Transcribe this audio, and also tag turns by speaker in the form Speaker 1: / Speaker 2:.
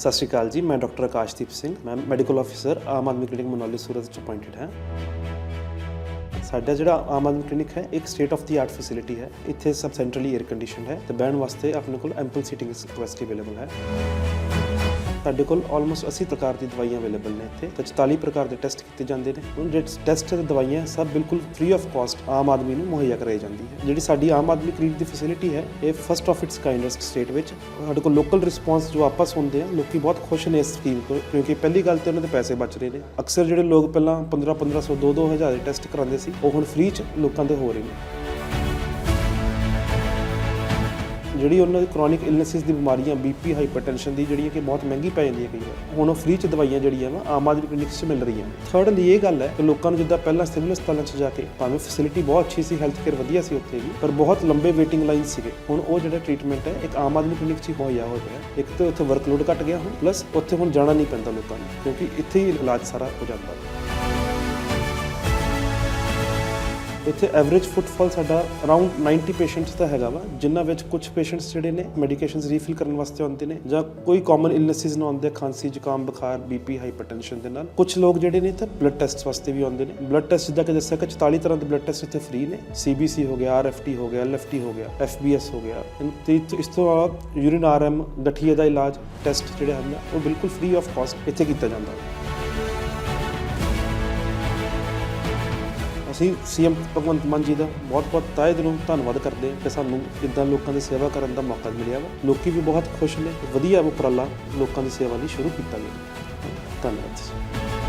Speaker 1: ਸਤਿ ਸ਼੍ਰੀ ਅਕਾਲ ਜੀ, ਮੈਂ ਡਾਕਟਰ ਆਕਾਸ਼ਦੀਪ ਸਿੰਘ, ਮੈਂ medical officer Aam Aadmi clinic Manauli, Surat ਚ ਅਪਾਇੰਟਡ ਹਾਂ। ਸਾਡਾ ਜਿਹੜਾ ਆਮ ਆਦਮੀ ਕਲੀਨਿਕ ਹੈ, ਇੱਕ state of the art facility ਹੈ। ਇੱਥੇ ਸਭ ਸੈਂਟਰਲੀ 에ਅਰ ਕੰਡੀਸ਼ਨ ਹੈ ਤੇ ਬਹਿਣ ਵਾਸਤੇ ਆਪਣੇ ਕੋਲ ਐਂਪਲ ਸੀਟਿੰਗ ਕੈਪੈਸਿਟੀ ਅਵੇਲੇਬਲ ਹੈ। ਸਾਡੇ ਕੋਲ ਆਲਮੋਸਟ 80 ਪ੍ਰਕਾਰ ਦੀ ਦਵਾਈਆਂ ਅਵੇਲੇਬਲ ਨੇ ਇੱਥੇ ਤੇ 44 ਪ੍ਰਕਾਰ ਦੇ ਟੈਸਟ ਕੀਤੇ ਜਾਂਦੇ ਨੇ। ਹੁਣ ਜਿਹੜੇ ਟੈਸਟ ਤੇ ਦਵਾਈਆਂ ਸਭ ਬਿਲਕੁਲ free of cost Aam Aadmi ਨੂੰ ਮੁਹੱਈਆ ਕਰਾਈ ਜਾਂਦੀ ਹੈ। ਜਿਹੜੀ ਸਾਡੀ ਆਮ ਆਦਮੀ ਕਲੀਨਿਕ ਦੀ ਫੈਸਿਲਿਟੀ ਹੈ, ਇਹ first of its kind state ਵਿੱਚ। ਸਾਡੇ ਕੋਲ ਲੋਕਲ ਰਿਸਪਾਂਸ ਜੋ ਆਪਸ ਹੁੰਦੇ ਆ ਲੋਕੀ ਬਹੁਤ ਖੁਸ਼ ਨੇ ਇਸ ਸਕੀਮ ਤੋਂ, ਕਿਉਂਕਿ ਪਹਿਲੀ ਗੱਲ ਤੇ ਉਹਨਾਂ ਦੇ ਪੈਸੇ ਬਚ ਰਹੇ ਨੇ। ਅਕਸਰ ਜਿਹੜੇ ਲੋਕ ਪਹਿਲਾਂ 15 1500 2 2000 ਦੇ ਟੈਸਟ ਕਰਾਉਂਦੇ ਸੀ, ਉਹ ਹੁਣ ਫ੍ਰੀ ਚ ਲੋਕਾਂ ਦੇ ਹੋ ਰਹੇ ਨੇ। ਜਿਹੜੀ ਉਹਨਾਂ ਦੀ ਕ੍ਰੋਨਿਕ ਇਲਨੈਸਿਸ ਦੀ ਬਿਮਾਰੀਆਂ ਬੀਪੀ ਹਾਈਪਰਟੈਂਸ਼ਨ ਦੀ ਜਿਹੜੀਆਂ ਕਿ ਬਹੁਤ ਮਹਿੰਗੀ ਪੈ ਜਾਂਦੀਆਂ ਕਈ ਵਾਰ ਹੁਣ ਉਹ ਫ੍ਰੀ ਚ ਦਵਾਈਆਂ ਜਿਹੜੀਆਂ ਵਾ, ਆਮ ਆਦਮੀ ਕਲੀਨਿਕ 'ਚ ਮਿਲ ਰਹੀਆਂ ਥਰਡਲੀ ਇਹ ਗੱਲ ਹੈ ਕਿ ਲੋਕਾਂ ਨੂੰ ਜਿੱਦਾਂ ਪਹਿਲਾਂ ਸਿਵਲ ਹਸਪਤਾਲਾਂ 'ਚ ਜਾ ਕੇ, ਭਾਵੇਂ ਫੈਸਿਲਿਟੀ ਬਹੁਤ ਅੱਛੀ ਸੀ ਹੈਲਥ ਕੇਅਰ ਵਧੀਆ ਸੀ ਉੱਥੇ ਵੀ, ਪਰ ਬਹੁਤ ਲੰਬੇ ਵੇਟਿੰਗ ਲਾਈਨ ਸੀਗੇ। ਹੁਣ ਉਹ ਜਿਹੜਾ ਟ੍ਰੀਟਮੈਂਟ ਹੈ, ਇੱਕ ਆਮ ਆਦਮੀ ਕਲੀਨਿਕ 'ਚ ਹੀ ਮੁਹੱਈਆ ਹੋ। ਰਿਹਾ ਇੱਕ ਤਾਂ ਉੱਥੇ ਵਰਕਲੋਡ ਘਟ ਗਿਆ ਹੁਣ ਪਲੱਸ ਉੱਥੇ ਹੁਣ ਜਾਣਾ ਨਹੀਂ ਪੈਂਦਾ ਲੋਕਾਂ ਨੂੰ, ਕਿਉਂਕਿ ਇੱਥੇ ਹੀ ਇਲਾਜ ਸਾਰਾ ਹੋ ਜਾਂਦਾ ਹੈ ਇੱਥੇ ਐਵਰੇਜ ਫੁੱਟਫਾਲ ਸਾਡਾ ਅਰਾਊਂਡ 90 ਪੇਸ਼ੈਂਟਸ ਦਾ ਹੈਗਾ ਵਾ, ਜਿਨ੍ਹਾਂ ਵਿੱਚ ਕੁਝ ਪੇਸ਼ੈਂਟਸ ਜਿਹੜੇ ਨੇ ਮੈਡੀਕੇਸ਼ਨਸ ਰੀਫਿਲ ਕਰਨ ਵਾਸਤੇ ਆਉਂਦੇ ਨੇ ਜਾਂ ਕੋਈ ਕਾਮਨ ਇਲਨੈਸਿਸ ਨਾਲ ਆਉਂਦੇ, ਖਾਂਸੀ, ਜ਼ੁਕਾਮ, ਬੁਖਾਰ ਬੀਪੀ ਹਾਈਪਰਟੈਂਸ਼ਨ ਦੇ ਨਾਲ। ਕੁਝ ਲੋਕ ਜਿਹੜੇ ਨੇ ਤਾਂ ਬਲੱਡ ਟੈਸਟ ਵਾਸਤੇ ਵੀ ਆਉਂਦੇ ਨੇ। ਬਲੱਡ ਟੈਸਟ ਜਿੱਦਾਂ ਕਿ ਦੱਸਿਆ ਕਿ 44 ਤਰ੍ਹਾਂ ਦੇ ਬਲੱਡ ਟੈਸਟ ਇੱਥੇ ਫ੍ਰੀ ਨੇ। ਸੀਬੀਸੀ ਹੋ ਗਿਆ ਆਰਐਫਟੀ ਹੋ ਗਿਆ ਐਲਐਫਟੀ ਹੋ ਗਿਆ ਐਫਬੀਐਸ ਹੋ ਗਿਆ। ਇਨ- ਤੇ ਇਸ- ਤੋਂ ਇਲਾਵਾ ਯੂਰਿਨ ਆਰਐਮ ਗਠੀਏ ਦਾ ਇਲਾਜ ਟੈਸਟ ਜਿਹੜੇ ਹਨ, ਉਹ ਬਿਲਕੁਲ ਫ੍ਰੀ ਆਫ ਕਾਸਟ ਇੱਥੇ ਕੀਤਾ ਜਾਂਦਾ। ਹੈ ਅਸੀਂ ਸੀਐਮ ਭਗਵੰਤ ਮਾਨ ਜੀ ਦਾ ਬਹੁਤ-ਬਹੁਤ ਤਹਿ ਦਿਲੋਂ ਧੰਨਵਾਦ ਕਰਦੇ ਹਾਂ ਕਿ ਸਾਨੂੰ ਇਦਾਂ ਲੋਕਾਂ ਦੀ ਸੇਵਾ ਕਰਨ ਦਾ ਮੌਕਾ ਮਿਲਿਆ ਵਾ। ਲੋਕੀ ਵੀ ਬਹੁਤ ਖੁਸ਼ ਨੇ, ਵਧੀਆ ਉਪਰਾਲਾ ਲੋਕਾਂ ਦੀ ਸੇਵਾ ਲਈ ਸ਼ੁਰੂ ਕੀਤਾ ਗਿਆ। ਧੰਨਵਾਦ ਜੀ।